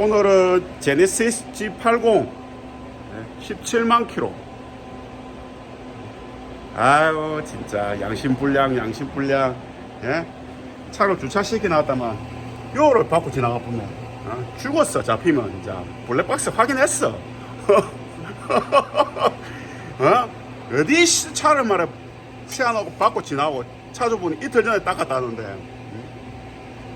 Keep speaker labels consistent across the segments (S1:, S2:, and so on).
S1: 오늘은 제네시스 G80 17만 킬로. 아유 진짜 양심불량 양심불량 예? 차를 주차시켜 놨다만 요를 받고 지나가 보면 어? 죽었어 잡히면 이제 블랙박스 확인했어 어? 어디 씨- 차를 말해 세안하고 받고 지나고 차주분이 이틀 전에 닦았다는데 응?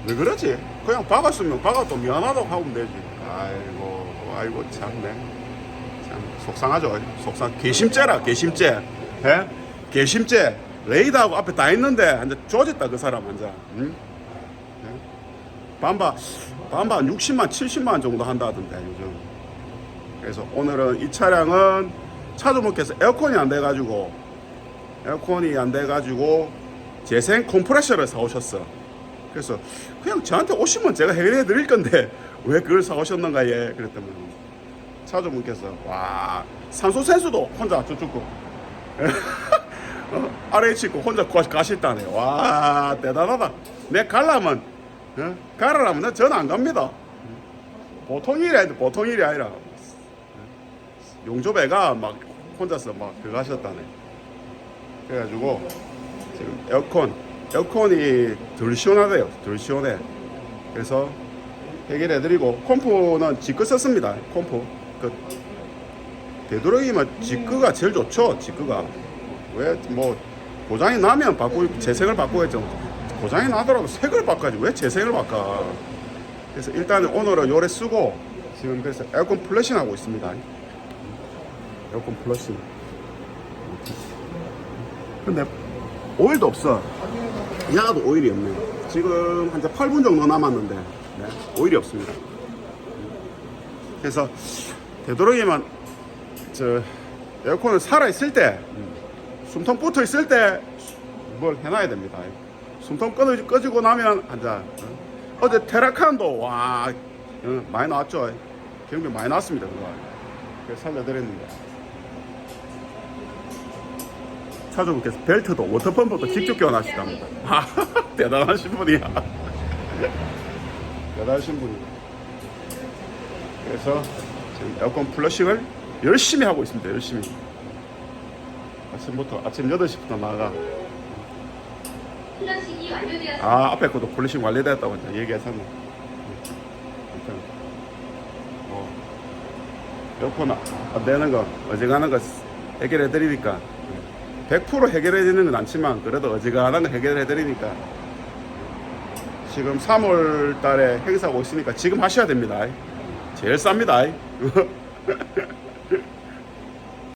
S1: 왜 그러지? 그냥 박았으면 박아도 미안하다고 하면 되지 아이고 아이고 참네 참 속상하죠 속상 개심죄라 개심죄 예? 개심죄 레이더하고 앞에 다 있는데 이제 조졌다 그 사람 앉아 응? 예? 반바 반바 60만 70만 정도 한다던데 요즘 그래서 오늘은 이 차량은 차주분께서 에어컨이 안 돼가지고 에어컨이 안 돼가지고 재생 컴프레셔를 사오셨어 그래서 그냥 저한테 오시면 제가 해결해 드릴 건데 왜 그걸 사오셨는가 예 그랬더니 차주분께서 와 산소 센수도 혼자 저축고 어, RH 있고 혼자 가- 가셨다네 와 대단하다. 내 갈라면 어? 가라라면 나 전 안 갑니다. 보통 일이 아니다 보통 일이 아니라. 용접애가 막 혼자서 막 그거 하셨다네. 그래가지고 지금 에어컨 에어컨이 덜 시원하대요. 덜 시원해. 그래서 해결해 드리고 컴프는 지크 썼습니다. 컴프 그 되도록이면 지크가 제일 좋죠 지크가. 왜 뭐 고장이 나면 바꾸 재생을 바꾸겠죠. 고장이 나더라도 색을 바꿔야지. 왜 재생을 바꿔? 그래서 일단 오늘은 요래 쓰고 지금 그래서 에어컨 플러싱 하고 있습니다. 에어컨 플러싱. 근데 오일도 없어 야도 오일이 없네 지금 한 8분 정도 남았는데 네, 오일이 없습니다 그래서 되도록이면 저 에어컨을 살아 있을 때 숨통 붙어 있을 때 뭘 해놔야 됩니다. 숨통 꺼지, 꺼지고 나면 앉아. 어? 제 테라칸도 와 어, 많이 나왔죠. 경비 많이 나왔습니다. 그거. 그래서 살려드렸는데. 차주분께서 벨트도 워터펌프도 직접 교환하시답니다. 아, 대단하신 분이야. 대단하신 분이야. 그래서 지금 에어컨 플러싱을 열심히 하고 있습니다. 열심히. 아침부터 아침 8시부터 나가.
S2: 플러싱이 완료되었습니다.
S1: 아 앞에 것도 완료됐다고 이제 얘기했었네. 뭐 에어컨 안 되는 거 어지간한 거 해결해 드리니까 100% 해결해 드리는 건 않지만 그래도 어지간한 거 해결해 드리니까 지금 3월 달에 행사하고 있으니까 지금 하셔야 됩니다. 제일 쌉니다.